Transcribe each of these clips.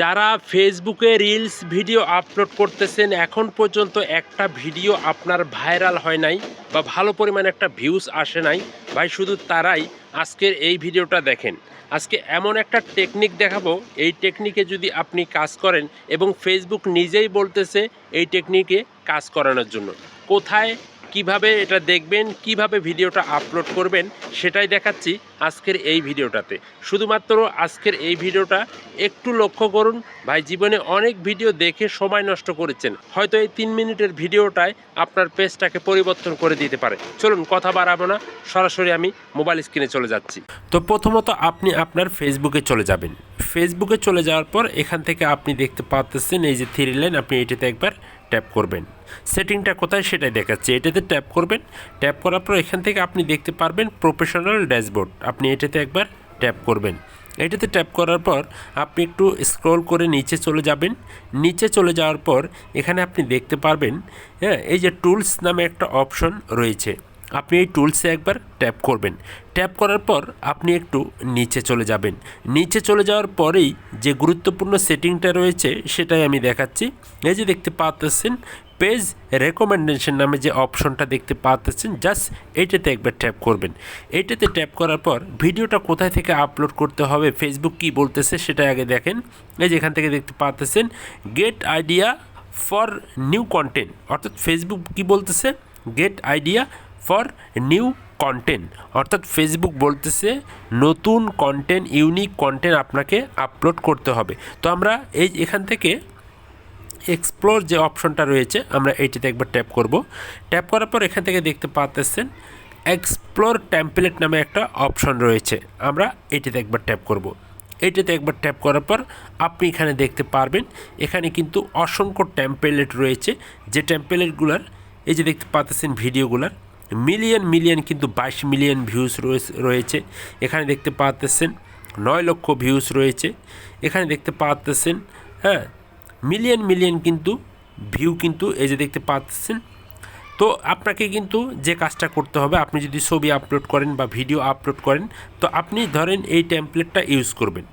যারা ফেসবুকে reels video upload করতেছেন, এখন পর্যন্ত একটা ভিডিও আপনার ভাইরাল হয় নাই বা ভালো পরিমাণে একটা ভিউজ আসে নাই। ভাই, শুধু তারাই আজকের এই ভিডিওটা দেখেন। আজকে এমন একটা টেকনিক দেখাবো। এই টেকনিকে যদি আপনি কাজ করেন এবং ফেসবুক নিজেই বলতেছে এই টেকনিকে কাজ করানোর জন্য। কোথায় কীভাবে এটা দেখবেন, কীভাবে ভিডিওটা আপলোড করবেন, সেটাই দেখাচ্ছি আজকের এই ভিডিওটাতে। শুধুমাত্র আজকের এই ভিডিওটা একটু লক্ষ্য করুন, ভাই জীবনে অনেক ভিডিও দেখে সময় নষ্ট করেছেন। হয়তো এই তিন মিনিটের ভিডিওটায় আপনার পেজটাকে পরিবর্তন করে দিতে পারে। চলুন, কথা বাড়াবো না, সরাসরি আমি মোবাইল স্ক্রিনে চলে যাচ্ছি। তো প্রথমত আপনি আপনার ফেসবুকে চলে যাবেন। ফেসবুকে চলে যাওয়ার পর এখান থেকে আপনি দেখতে পাচ্ছেন এই যে থ্রি লাইন আপনি এটাতে একবার ট্যাপ করবেন। সেটিংটা কোথায় সেটাই দেখাচ্ছে। এটাতে ট্যাপ করবেন। ট্যাপ করার পর এখান থেকে আপনি দেখতে পারবেন প্রফেশনাল ড্যাশবোর্ড আপনি এটাতে একবার ট্যাপ করবেন। এটাতে ট্যাপ করার পর আপনি একটু স্ক্রল করে নিচে চলে যাবেন। নিচে চলে যাওয়ার পর এখানে আপনি দেখতে পারবেন হ্যাঁ এই যে টুলস নামে একটা অপশন রয়েছে। আপনি এই টুলসে একবার ট্যাপ করবেন। ট্যাপ করার পর আপনি একটু নিচে চলে যাবেন। নিচে চলে যাওয়ার পরেই যে গুরুত্বপূর্ণ সেটিংটা রয়েছে সেটাই আমি দেখাচ্ছি। এই যে দেখতে পাচ্ছেন পেজ রেকমেন্ডেশন নামে যে অপশনটা দেখতে পাচ্ছেন জাস্ট এইটাতে একবার ট্যাপ করবেন। এইটাতে ট্যাপ করার পর ভিডিওটা কোথায় থেকে আপলোড করতে হবে ফেসবুক কি বলতেছে সেটা আগে দেখেন। এই যে এখান থেকে দেখতে পাচ্ছেন get idea for new content অর্থাৎ ফেসবুক কি বলতেছে? Get idea for new content অর্থাৎ ফেসবুক বলতেছে, নতুন কন্টেন্ট ইউনিক কন্টেন্ট আপনাকে আপলোড করতে হবে। তো আমরা এই এখান থেকে এক্সপ্লোর যে অপশনটা রয়েছে, আমরা এইটিতে একবার ট্যাপ করব। ট্যাপ করার পর এখান থেকে দেখতে পাচ্ছেন এক্সপ্লোর টেমপ্লেট নামে একটা অপশন রয়েছে। আমরা এটিতে একবার ট্যাপ করব। এইটাতে একবার ট্যাপ করার পর আপনি এখানে দেখতে পারবেন, এখানে কিন্তু অসংখ্য টেম্পলেট রয়েছে। যে টেম্পলেটগুলোর এই যে দেখতে পাচ্ছেন ভিডিওগুলোর মিলিয়ন মিলিয়ন কিন্তু বাইশ মিলিয়ন ভিউজ রয়েছে এখানে দেখতে পাচ্ছেন নয় লক্ষ ভিউজ রয়েছে। এখানে দেখতে পাচ্ছেন হ্যাঁ মিলিয়ন মিলিয়ন কিন্তু ভিউ কিন্তু এই যে দেখতে পাচ্ছেন তো আপনাকে কিন্তু যে কাজটা করতে হবে, আপনি যদি ছবি আপলোড করেন বা ভিডিও আপলোড করেন, তো আপনি ধরেন এই টেমপ্লেটটা ইউজ করবেন।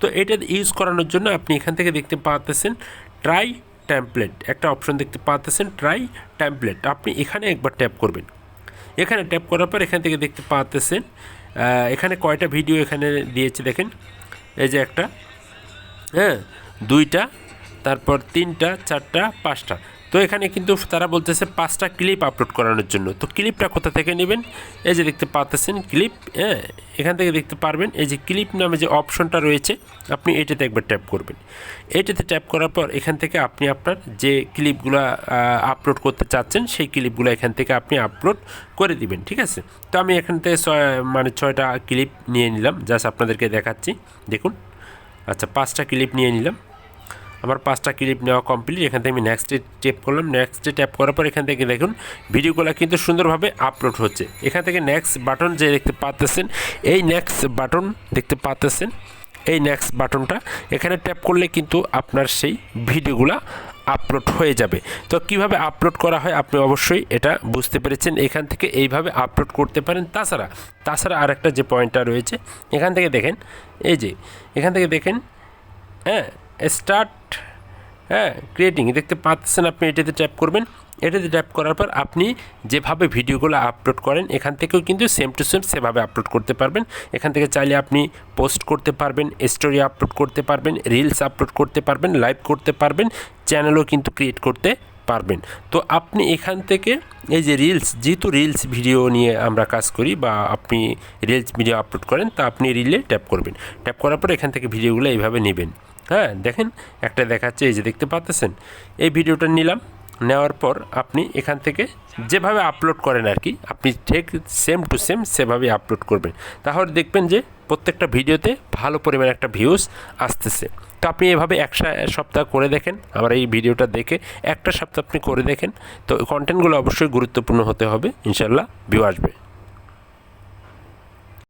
তো এটা ইউজ করানোর জন্য আপনি এখান থেকে দেখতে পাচ্ছেন ট্রাই টেমপ্লেট একটা অপশন দেখতে পাচ্ছেন ট্রাই টেমপ্লেট আপনি এখানে একবার ট্যাপ করবেন। এখানে ট্যাপ করার পর এখান থেকে দেখতে পাচ্ছেন এখানে কয়টা ভিডিও এখানে দিয়েছে দেখেন। এই যে একটা হ্যাঁ দুইটা, তারপর তিনটা, চারটা, পাঁচটা। তো এখানে কিন্তু তারা বলতেছে পাঁচটা ক্লিপ আপলোড করানোর জন্য। তো ক্লিপটা কোথা থেকে নেবেন? এই যে দেখতে পাচ্ছেন ক্লিপ হ্যাঁ এখান থেকে দেখতে পারবেন এই যে ক্লিপ নামে যে অপশনটা রয়েছে, আপনি এটাতে একবার ট্যাপ করবেন। এটাতে ট্যাপ করার পর এখান থেকে আপনি আপনার যে ক্লিপগুলো আপলোড করতে চাচ্ছেন, সেই ক্লিপগুলো এখান থেকে আপনি আপলোড করে দিবেন, ঠিক আছে? তো আমি এখান থেকে মানে ছয়টা ক্লিপ নিয়ে নিলাম, জাস্ট আপনাদেরকে দেখাচ্ছি, দেখুন। আচ্ছা পাঁচটা ক্লিপ নিয়ে নিলাম। আমার পাঁচটা ক্লিপ নেওয়া কমপ্লিট এখান থেকে আমি নেক্সটে ট্যাপ করলাম। নেক্সটে ট্যাপ করার পর এখান থেকে দেখুন, ভিডিওগুলো কিন্তু সুন্দরভাবে আপলোড হচ্ছে। এখান থেকে নেক্সট বাটন যে দেখতে পাচ্তেছেন এই নেক্সট বাটন দেখতে পাচ্তেছেন এই নেক্সট বাটনটা এখানে ট্যাপ করলে কিন্তু আপনার সেই ভিডিওগুলো আপলোড হয়ে যাবে। তো কীভাবে আপলোড করা হয় আপনি অবশ্যই এটা বুঝতে পেরেছেন। এখান থেকে এইভাবে আপলোড করতে পারেন। তাছাড়া তাছাড়া আরেকটা যে পয়েন্টটা রয়েছে, এখান থেকে দেখেন, এই যে, এখান থেকে দেখেন হ্যাঁ স্টার্ট হ্যাঁ ক্রিয়েটিং দেখতে পাচ্ছেন আপনি এটাতে ট্যাপ করবেন। এটাতে ট্যাপ করার পর আপনি যেভাবে ভিডিওগুলো আপলোড করেন, এখান থেকেও কিন্তু সেম টু সেম সেভাবে আপলোড করতে পারবেন। এখান থেকে চাইলে আপনি পোস্ট করতে পারবেন স্টোরি আপলোড করতে পারবেন রিলস আপলোড করতে পারবেন লাইভ করতে পারবেন চ্যানেলও কিন্তু ক্রিয়েট করতে পারবেন। তো আপনি এখান থেকে এই যে রিলস যেহেতু রিলস ভিডিও নিয়ে আমরা কাজ করি বা আপনি রিলস ভিডিও আপলোড করেন, তা আপনি রিলে ট্যাপ করবেন। ট্যাপ করার পর এখান থেকে ভিডিওগুলো এইভাবে নেবেন। হ্যাঁ দেখেন, একটা দেখাচ্ছে, এই যে দেখতে পাচ্ছেন? এই ভিডিওটা নিলাম, নেওয়ার পর আপনি এখান থেকে যেভাবে আপলোড করেন আর কি আপনি ঠিক সেম টু সেম সেভাবে আপলোড করবেন। তাহলে দেখবেন যে প্রত্যেকটা ভিডিওতে ভালো পরিমাণে একটা ভিউজ আসতেছে। তো আপনি এভাবে এক সপ্তাহ করে দেখেন আমার এই ভিডিওটা দেখে একটা সপ্তাহ আপনি করে দেখেন, তো কন্টেন্টগুলো অবশ্যই গুরুত্বপূর্ণ হতে হবে ইনশাল্লাহ ভিউ আসবে।